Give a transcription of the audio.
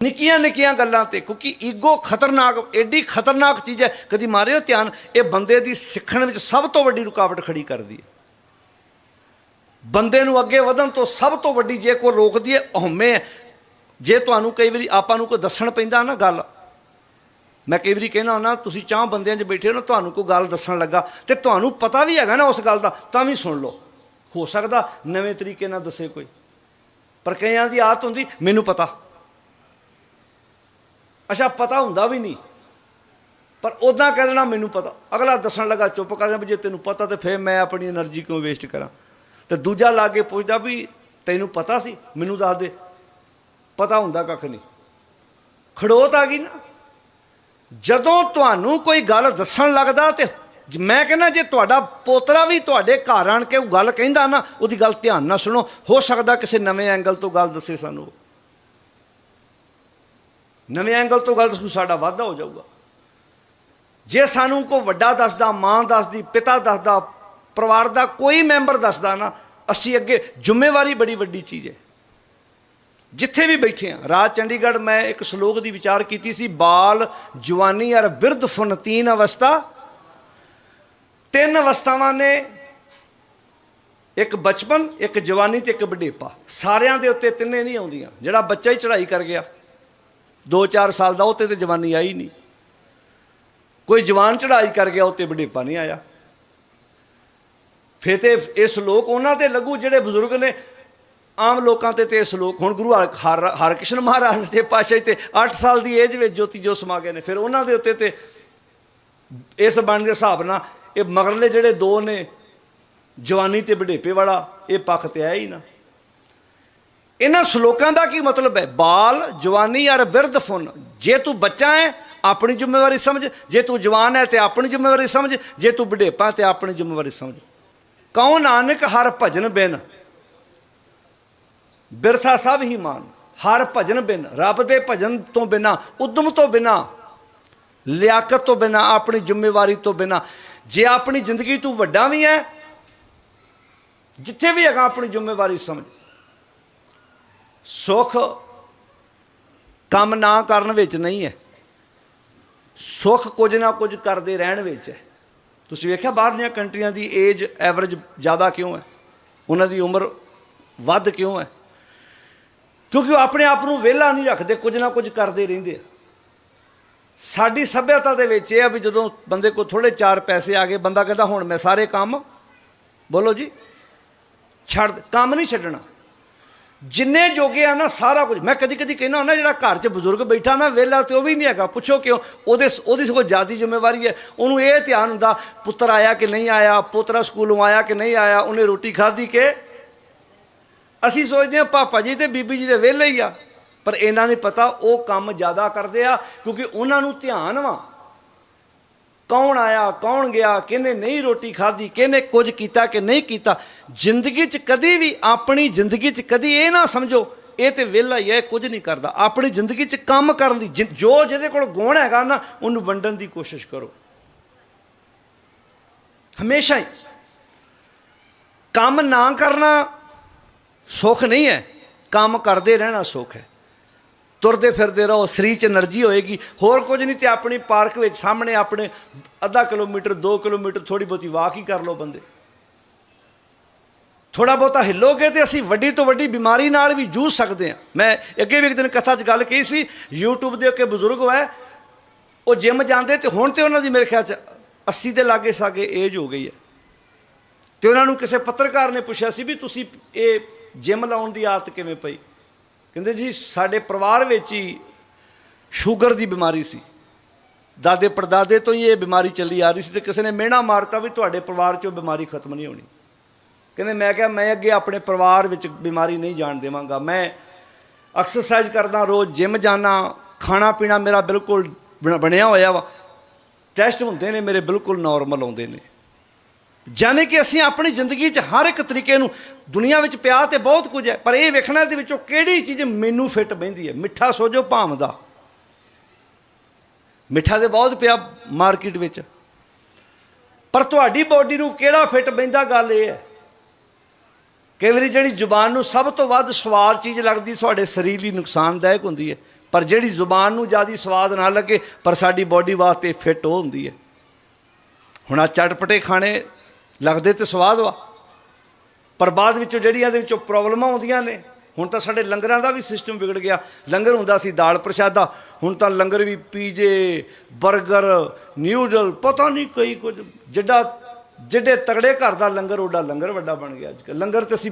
ਨਿੱਕੀਆਂ ਨਿੱਕੀਆਂ ਗੱਲਾਂ ਤੇ, ਕਿਉਂਕਿ ਈਗੋ ਖਤਰਨਾਕ ਐਡੀ ਖਤਰਨਾਕ ਚੀਜ਼ ਹੈ, ਕਦੀ ਮਾਰਿਓ ਧਿਆਨ, ਇਹ ਬੰਦੇ ਦੀ ਸਿੱਖਣ ਵਿੱਚ ਸਭ ਤੋਂ ਵੱਡੀ ਰੁਕਾਵਟ ਖੜੀ ਕਰਦੀ ਹੈ। ਬੰਦੇ ਨੂੰ ਅੱਗੇ ਵਧਣ ਤੋਂ ਸਭ ਤੋਂ ਵੱਡੀ ਜੇ ਕੋਈ ਰੋਕਦੀ ਹੈ ਹਉਮੈ ਹੈ ਜੇ ਤੁਹਾਨੂੰ ਕਈ ਵਾਰੀ ਆਪਾਂ ਨੂੰ ਕੋਈ ਦੱਸਣ ਪੈਂਦਾ ਨਾ ਗੱਲ, ਮੈਂ ਕਈ ਵਾਰੀ ਕਹਿੰਦਾ ਹੁੰਦਾ, ਤੁਸੀਂ ਚਾਹ ਬੰਦਿਆਂ 'ਚ ਬੈਠੇ ਹੋ ਨਾ, ਤੁਹਾਨੂੰ ਕੋਈ ਗੱਲ ਦੱਸਣ ਲੱਗਾ, ਤੇ ਤੁਹਾਨੂੰ ਪਤਾ ਵੀ ਹੈਗਾ ਨਾ ਉਸ ਗੱਲ ਦਾ, ਤਾਂ ਵੀ ਸੁਣ ਲਓ। ਹੋ ਸਕਦਾ ਨਵੇਂ ਤਰੀਕੇ ਨਾਲ ਦੱਸੇ ਕੋਈ, ਪਰ ਕਈਆਂ ਦੀ ਆਦਤ ਹੁੰਦੀ, ਮੈਨੂੰ ਪਤਾ। ਅੱਛਾ, ਪਤਾ ਹੁੰਦਾ ਵੀ ਨਹੀਂ। ਪਰ ਉਦਾਂ ਕਹਿ ਦੇਣਾ ਮੈਨੂੰ ਪਤਾ। ਅਗਲਾ ਦੱਸਣ ਲੱਗਾ, ਚੁੱਪ ਕਰ ਜਾ ਵੀ ਜੇ ਤੈਨੂੰ ਪਤਾ ਤੇ ਫੇਰ ਮੈਂ ਆਪਣੀ એનર્ਜੀ ਕਿਉਂ ਵੇਸਟ ਕਰਾਂ? ਤੇ ਦੂਜਾ ਲਾਗੇ ਪੁੱਛਦਾ ਵੀ ਤੈਨੂੰ ਪਤਾ ਸੀ? ਮੈਨੂੰ ਦੱਸ ਦੇ। ਪਤਾ ਹੁੰਦਾ ਕੱਖ ਨਹੀਂ। ਖੜੋਤ ਆ ਗਈ ਨਾ। ਜਦੋਂ ਤੁਹਾਨੂੰ ਕੋਈ ਗੱਲ ਦੱਸਣ ਲੱਗਦਾ ਤੇ ਮੈਂ ਕਹਿੰਦਾ, ਜੇ ਤੁਹਾਡਾ ਪੋਤਰਾ ਵੀ ਤੁਹਾਡੇ ਘਰ ਆਣ ਕੇ ਉਹ ਗੱਲ ਕਹਿੰਦਾ ਨਾ, ਉਹਦੀ ਗੱਲ ਧਿਆਨ ਨਾਲ ਸੁਣੋ। ਹੋ ਸਕਦਾ ਕਿਸੇ ਨਵੇਂ ਐਂਗਲ ਤੋਂ ਗੱਲ ਦੱਸੇ ਸਾਨੂੰ। ਨਵੇਂ ਐਂਗਲ ਤੋਂ ਗੱਲ ਸਾਡਾ ਵਾਧਾ ਹੋ ਜਾਊਗਾ। ਜੇ ਸਾਨੂੰ ਕੋਈ ਵੱਡਾ ਦੱਸਦਾ, ਮਾਂ ਦੱਸਦੀ, ਪਿਤਾ ਦੱਸਦਾ, ਪਰਿਵਾਰ ਦਾ ਕੋਈ ਮੈਂਬਰ ਦੱਸਦਾ ਨਾ, ਅਸੀਂ ਅੱਗੇ ਜ਼ਿੰਮੇਵਾਰੀ ਬੜੀ ਵੱਡੀ ਚੀਜ਼ ਹੈ। ਜਿੱਥੇ ਵੀ ਬੈਠੇ ਆ ਰਾਜ ਚੰਡੀਗੜ੍ਹ ਮੈਂ ਇੱਕ ਸ਼ਲੋਕ ਦੀ ਵਿਚਾਰ ਕੀਤੀ ਸੀ, ਬਾਲ, ਜਵਾਨੀ ਔਰ ਬਿਰਧ ਫੁਨਤੀਨ ਅਵਸਥਾ। ਤਿੰਨ ਅਵਸਥਾਵਾਂ ਨੇ, ਇੱਕ ਬਚਪਨ, ਇੱਕ ਜਵਾਨੀ ਤੇ ਇੱਕ ਬੁਢੇਪਾ ਸਾਰਿਆਂ ਦੇ ਉੱਤੇ ਤਿੰਨੇ ਨਹੀਂ ਆਉਂਦੀਆਂ, ਜਿਹੜਾ ਬੱਚਾ ਹੀ ਚੜ੍ਹਾਈ ਕਰ ਗਿਆ। 2-4 ਸਾਲ ਦਾ ਉਹ ਤੇ ਜਵਾਨੀ ਆਈ ਨਹੀਂ। ਕੋਈ ਜਵਾਨ ਚੜ੍ਹਾਈ ਕਰ ਗਿਆ, ਉੱਤੇ ਬੁਢੇਪਾ ਨਹੀਂ ਆਇਆ। ਫੇ ਇਹ ਸ਼ਲੋਕ ਉਹਨਾਂ ਤੇ ਲੱਗੂ ਜਿਹੜੇ ਬਜ਼ੁਰਗ ਨੇ, ਆਮ ਲੋਕਾਂ ਤੇ ਤੇ ਇਹ ਸ਼ਲੋਕ। ਹੁਣ ਗੁਰੂ ਹਰ- ਹਰ ਹਰਕ੍ਰਿਸ਼ਨ ਮਹਾਰਾਜ ਦੇ ਪਾਸ਼ਾ ਤੇ 8 ਸਾਲ ਦੀ ਏਜ ਵਿੱਚ ਜੋਤੀ ਜੋ ਸਮਾ ਗਏ ਨੇ। ਫਿਰ ਉਹਨਾਂ ਦੇ ਉੱਤੇ ਤੇ ਇਸ ਬਣ ਦੇ ਹਿਸਾਬ ਨਾਲ ਇਹ ਮਗਰਲੇ ਜਿਹੜੇ ਦੋ ਨੇ, ਜਵਾਨੀ ਤੇ ਬੁਢੇਪੇ ਵਾਲਾ, ਇਹ ਪੱਖ ਤੇ ਆਇਆ ਹੀ ਨਾ। ਇਹਨਾਂ ਸ਼ਲੋਕਾਂ ਦਾ ਕੀ ਮਤਲਬ ਹੈ? ਬਾਲ, ਜਵਾਨੀ ਔਰ ਬਿਰਧ ਫੁਨ ਜੇ ਤੂੰ ਬੱਚਾ ਹੈ, ਆਪਣੀ ਜ਼ਿੰਮੇਵਾਰੀ ਸਮਝ। ਜੇ ਤੂੰ ਜਵਾਨ ਹੈ, ਤੇ ਆਪਣੀ ਜ਼ਿੰਮੇਵਾਰੀ ਸਮਝ। ਜੇ ਤੂੰ ਬੁਢੇਪਾ, ਤੇ ਆਪਣੀ ਜ਼ਿੰਮੇਵਾਰੀ ਸਮਝ। ਕਉ ਨਾਨਕ, ਹਰ ਭਜਨ ਬਿਨ। ਬਿਰਥਾ ਸਭ ਹੀ ਮਾਨ। ਹਰ ਭਜਨ ਬਿਨ। ਰੱਬ ਦੇ ਭਜਨ ਤੋਂ ਬਿਨਾ, ਉਦਮ ਤੋਂ ਬਿਨਾ, ਲਿਆਕਤ ਤੋਂ ਬਿਨਾ, ਆਪਣੀ ਜ਼ਿੰਮੇਵਾਰੀ ਤੋਂ ਬਿਨਾ। ਜੇ ਆਪਣੀ ਜ਼ਿੰਦਗੀ ਤੂੰ ਵੱਡਾ ਵੀ ਹੈ, ਜਿੱਥੇ ਵੀ ਹੈਗਾ, ਆਪਣੀ ਜ਼ਿੰਮੇਵਾਰੀ ਸਮਝ। ਸੁਖ ਕੰਮ ਨਾ ਕਰਨ ਵਿੱਚ ਨਹੀਂ ਹੈ। ਸੁਖ ਕੁਝ ਨਾ ਕੁਝ ਕਰਦੇ ਰਹਿਣ ਵਿੱਚ ਹੈ। ਤੁਸੀਂ ਵੇਖਿਆ ਬਾਹਰਲੀਆਂ ਕੰਟਰੀਆਂ ਦੀ ਏਜ ਐਵਰੇਜ ਜ਼ਿਆਦਾ ਕਿਉਂ ਹੈ? ਉਹਨਾਂ ਦੀ ਉਮਰ ਵੱਧ ਕਿਉਂ ਹੈ? ਕਿਉਂਕਿ ਉਹ ਆਪਣੇ ਆਪ ਨੂੰ ਵਿਹਲਾ ਨਹੀਂ ਰੱਖਦੇ, ਕੁਝ ਨਾ ਕੁਝ ਕਰਦੇ ਰਹਿੰਦੇ ਆ। ਸਾਡੀ ਸਭਿਅਤਾ ਦੇ ਵਿੱਚ ਇਹ ਆ ਵੀ ਜਦੋਂ ਬੰਦੇ ਕੋਲ ਥੋੜੇ ਚਾਰ ਪੈਸੇ ਆ ਗਏ, ਬੰਦਾ ਕਹਿੰਦਾ, ਹੁਣ ਮੈਂ ਸਾਰੇ ਕੰਮ, ਬੋਲੋ ਜੀ, ਛੱਡ, ਕੰਮ ਨਹੀਂ ਛੱਡਣਾ। ਜਿੰਨੇ ਜੋਗੇ ਆ ਨਾ ਸਾਰਾ ਕੁਝ। ਮੈਂ ਕਦੀ ਕਦੀ ਕਹਿੰਦਾ ਹੁੰਦਾ ਜਿਹੜਾ ਘਰ 'ਚ ਬਜ਼ੁਰਗ ਬੈਠਾ ਨਾ ਵਿਹਲਾ ਤੇ ਉਹ ਵੀ ਨਹੀਂ ਹੈਗਾ। ਪੁੱਛੋ ਕਿਉਂ? ਉਹਦੇ ਉਹਦੀ ਸਗੋਂ ਜ਼ਿਆਦੀ ਜ਼ਿੰਮੇਵਾਰੀ ਹੈ। ਉਹਨੂੰ ਇਹ ਧਿਆਨ ਹੁੰਦਾ, ਪੁੱਤਰ ਆਇਆ ਕਿ ਨਹੀਂ ਆਇਆ, ਪੁੱਤਰਾ ਸਕੂਲੋਂ ਆਇਆ ਕਿ ਨਹੀਂ ਆਇਆ, ਉਹਨੇ ਰੋਟੀ ਖਾਧੀ ਕਿ? ਅਸੀਂ ਸੋਚਦੇ ਹਾਂ ਪਾਪਾ ਜੀ ਤੇ ਬੀਬੀ ਜੀ ਦੇ ਵਿਹਲੇ ਹੀ ਆ। ਪਰ ਇਹਨਾਂ ਨੇ ਪਤਾ, ਉਹ ਕੰਮ ਜ਼ਿਆਦਾ ਕਰਦੇ ਆ, ਕਿਉਂਕਿ ਉਹਨਾਂ ਨੂੰ ਧਿਆਨ ਵਾ। ਕੌਣ ਆਇਆ, ਕੌਣ ਗਿਆ, ਕਿਹਨੇ ਨਹੀਂ ਰੋਟੀ ਖਾਧੀ, ਕਿਹਨੇ ਕੁਝ ਕੀਤਾ ਕਿ ਨਹੀਂ ਕੀਤਾ। ਜ਼ਿੰਦਗੀ 'ਚ ਕਦੀ ਵੀ ਆਪਣੀ ਜ਼ਿੰਦਗੀ 'ਚ ਕਦੀ ਇਹ ਨਾ ਸਮਝੋ, ਇਹ ਤੇ ਵਿਹਲਾ ਹੀ ਹੈ ਕੁਝ ਨਹੀਂ ਕਰਦਾ। ਆਪਣੀ ਜ਼ਿੰਦਗੀ 'ਚ ਕੰਮ ਕਰਨ ਦੀ ਜਿ- ਜੋ ਜਿਹਦੇ ਕੋਲ ਗੁਣ ਹੈਗਾ ਨਾ, ਉਹਨੂੰ ਵੰਡਣ ਦੀ ਕੋਸ਼ਿਸ਼ ਕਰੋ। ਹਮੇਸ਼ਾ ਹੀ। ਕੰਮ ਨਾ ਕਰਨਾ ਸੁੱਖ ਨਹੀਂ ਹੈ, ਕੰਮ ਕਰਦੇ ਰਹਿਣਾ ਸੁੱਖ ਹੈ। ਤੁਰਦੇ ਫਿਰਦੇ ਰਹੋ, ਸਰੀਰ 'ਚ એનર્ਜੀ ਹੋਏਗੀ। ਹੋਰ ਕੁਝ ਨਹੀਂ ਤੇ ਆਪਣੀ ਪਾਰਕ ਵਿੱਚ ਸਾਹਮਣੇ ਆਪਣੇ ਅੱਧਾ ਕਿਲੋਮੀਟਰ 2 ਕਿਲੋਮੀਟਰ ਥੋੜੀ ਬਹੁਤੀ ਵਾਕ ਹੀ ਕਰ ਲਓ ਬੰਦੇ। ਥੋੜਾ ਬਹੁਤਾ ਹਿੱਲੋਗੇ ਤੇ ਅਸੀਂ ਵੱਡੀ ਤੋਂ ਵੱਡੀ ਬਿਮਾਰੀ ਨਾਲ ਵੀ ਜੂਝ ਸਕਦੇ ਹਾਂ। ਮੈਂ ਅੱਗੇ ਵੀ ਇੱਕ ਦਿਨ ਕਥਾ 'ਚ ਗੱਲ ਕਹੀ ਸੀ, YouTube ਦੇ ਉੱਤੇ ਬਜ਼ੁਰਗ ਹੋਇਆ, ਉਹ ਜਿੰਮ ਜਾਂਦੇ ਤੇ ਹੁਣ ਤੇ ਉਹਨਾਂ ਦੀ ਮੇਰੇ ਖਿਆਲ 'ਚ 80 ਦੇ ਲਾਗੇ ਸਾਗੇ ਏਜ ਹੋ ਗਈ ਹੈ। ਤੇ ਉਹਨਾਂ ਨੂੰ ਕਿਸੇ ਪੱਤਰਕਾਰ ਨੇ ਪੁੱਛਿਆ ਸੀ ਵੀ ਤੁਸੀਂ ਇਹ ਜਿੰਮ ਲਾਉਣ ਦੀ ਆਦਤ ਕਿਵੇਂ ਪਈ? ਕਹਿੰਦੇ ਜੀ, ਸਾਡੇ ਪਰਿਵਾਰ ਵਿੱਚ ਹੀ ਸ਼ੂਗਰ ਦੀ ਬਿਮਾਰੀ ਸੀ। ਦਾਦੇ ਪੜਦਾਦੇ ਤੋਂ ਹੀ ਇਹ ਬਿਮਾਰੀ ਚੱਲੀ ਆ ਰਹੀ ਸੀ ਤੇ ਕਿਸੇ ਨੇ ਮਿਹਣਾ ਮਾਰਤਾ ਵੀ ਤੁਹਾਡੇ ਪਰਿਵਾਰ 'ਚੋਂ ਬਿਮਾਰੀ ਖਤਮ ਨਹੀਂ ਹੋਣੀ। ਕਹਿੰਦੇ ਮੈਂ ਕਿਹਾ, ਮੈਂ ਅੱਗੇ ਆਪਣੇ ਪਰਿਵਾਰ ਵਿੱਚ ਬਿਮਾਰੀ ਨਹੀਂ ਜਾਣ ਦੇਵਾਂਗਾ। ਮੈਂ ਐਕਸਰਸਾਈਜ਼ ਕਰਦਾ, ਰੋਜ਼ ਜਿਮ ਜਾਣਾ ਖਾਣਾ ਪੀਣਾ ਮੇਰਾ ਬਿਲਕੁਲ ਬਣ- ਬਣਿਆ ਹੋਇਆ ਵਾ। ਟੈਸਟ ਹੁੰਦੇ ਨੇ, ਮੇਰੇ ਬਿਲਕੁਲ ਨਾਰਮਲ ਆਉਂਦੇ ਨੇ। ਜਾਣੇ ਕਿ ਅਸੀਂ ਆਪਣੀ ਜ਼ਿੰਦਗੀ 'ਚ ਹਰ ਇੱਕ ਤਰੀਕੇ ਨੂੰ ਦੁਨੀਆ ਵਿੱਚ ਪਿਆ ਤੇ ਬਹੁਤ ਕੁਝ ਹੈ, ਪਰ ਇਹ ਵੇਖਣਾ ਦੇ ਵਿੱਚੋਂ ਕਿਹੜੀ ਚੀਜ਼ ਮੈਨੂੰ ਫਿੱਟ ਬਹਿੰਦੀ ਹੈ? ਮਿੱਠਾ ਸੋਜੋ ਭਾਮ ਦਾ। ਮਿੱਠਾ ਤੇ ਬਹੁਤ ਪਿਆ ਮਾਰਕੀਟ ਵਿੱਚ। ਪਰ ਤੁਹਾਡੀ ਬਾਡੀ ਨੂੰ ਕਿਹੜਾ ਫਿੱਟ ਬਹਿੰਦਾ ਗੱਲ ਇਹ ਹੈ? ਕਈ ਵਾਰੀ ਜਿਹੜੀ ਜ਼ੁਬਾਨ ਨੂੰ ਸਭ ਤੋਂ ਵੱਧ ਸਵਾਰ ਚੀਜ਼ ਲੱਗਦੀ, ਤੁਹਾਡੇ ਸਰੀਰ ਲਈ ਨੁਕਸਾਨਦਾਇਕ ਹੁੰਦੀ ਹੈ। ਪਰ ਜਿਹੜੀ ਜ਼ੁਬਾਨ ਨੂੰ ਜ਼ਿਆਦਾ ਸਵਾਦ ਨਾ ਲੱਗੇ, ਪਰ ਸਾਡੀ ਬਾਡੀ ਵਾਸਤੇ ਫਿੱਟ ਉਹ ਹੁੰਦੀ ਹੈ। ਹੁਣ ਆ ਚਟਪਟੇ ਖਾਣੇ ਲੱਗਦੇ ਤੇ ਸਵਾਦ ਵਾ। ਪਰ ਬਾਅਦ ਵਿੱਚੋਂ ਜਿਹੜੀਆਂ ਇਹਦੇ ਵਿੱਚੋਂ ਪ੍ਰੋਬਲਮਾਂ ਆਉਂਦੀਆਂ ਨੇ, ਹੁਣ ਤਾਂ ਸਾਡੇ ਲੰਗਰਾਂ ਦਾ ਵੀ ਸਿਸਟਮ ਵਿਗੜ ਗਿਆ। ਲੰਗਰ ਹੁੰਦਾ ਸੀ ਦਾਲ ਪ੍ਰਸ਼ਾਦਾ, ਹੁਣ ਤਾਂ ਲੰਗਰ ਵੀ ਪੀਜੇ 버ਗਰ ਨਿਊਡਲ ਪਤਾ ਨਹੀਂ ਕਈ ਕੁਝ, ਜਿੱਡਾ ਜਿਹੜੇ ਤਗੜੇ ਘਰ ਦਾ ਲੰਗਰ, ਓਡਾ ਲੰਗਰ ਵੱਡਾ ਬਣ ਗਿਆ ਅੱਜ ਕੱਲ੍ਹ। ਲੰਗਰ ਤੇ ਅਸੀਂ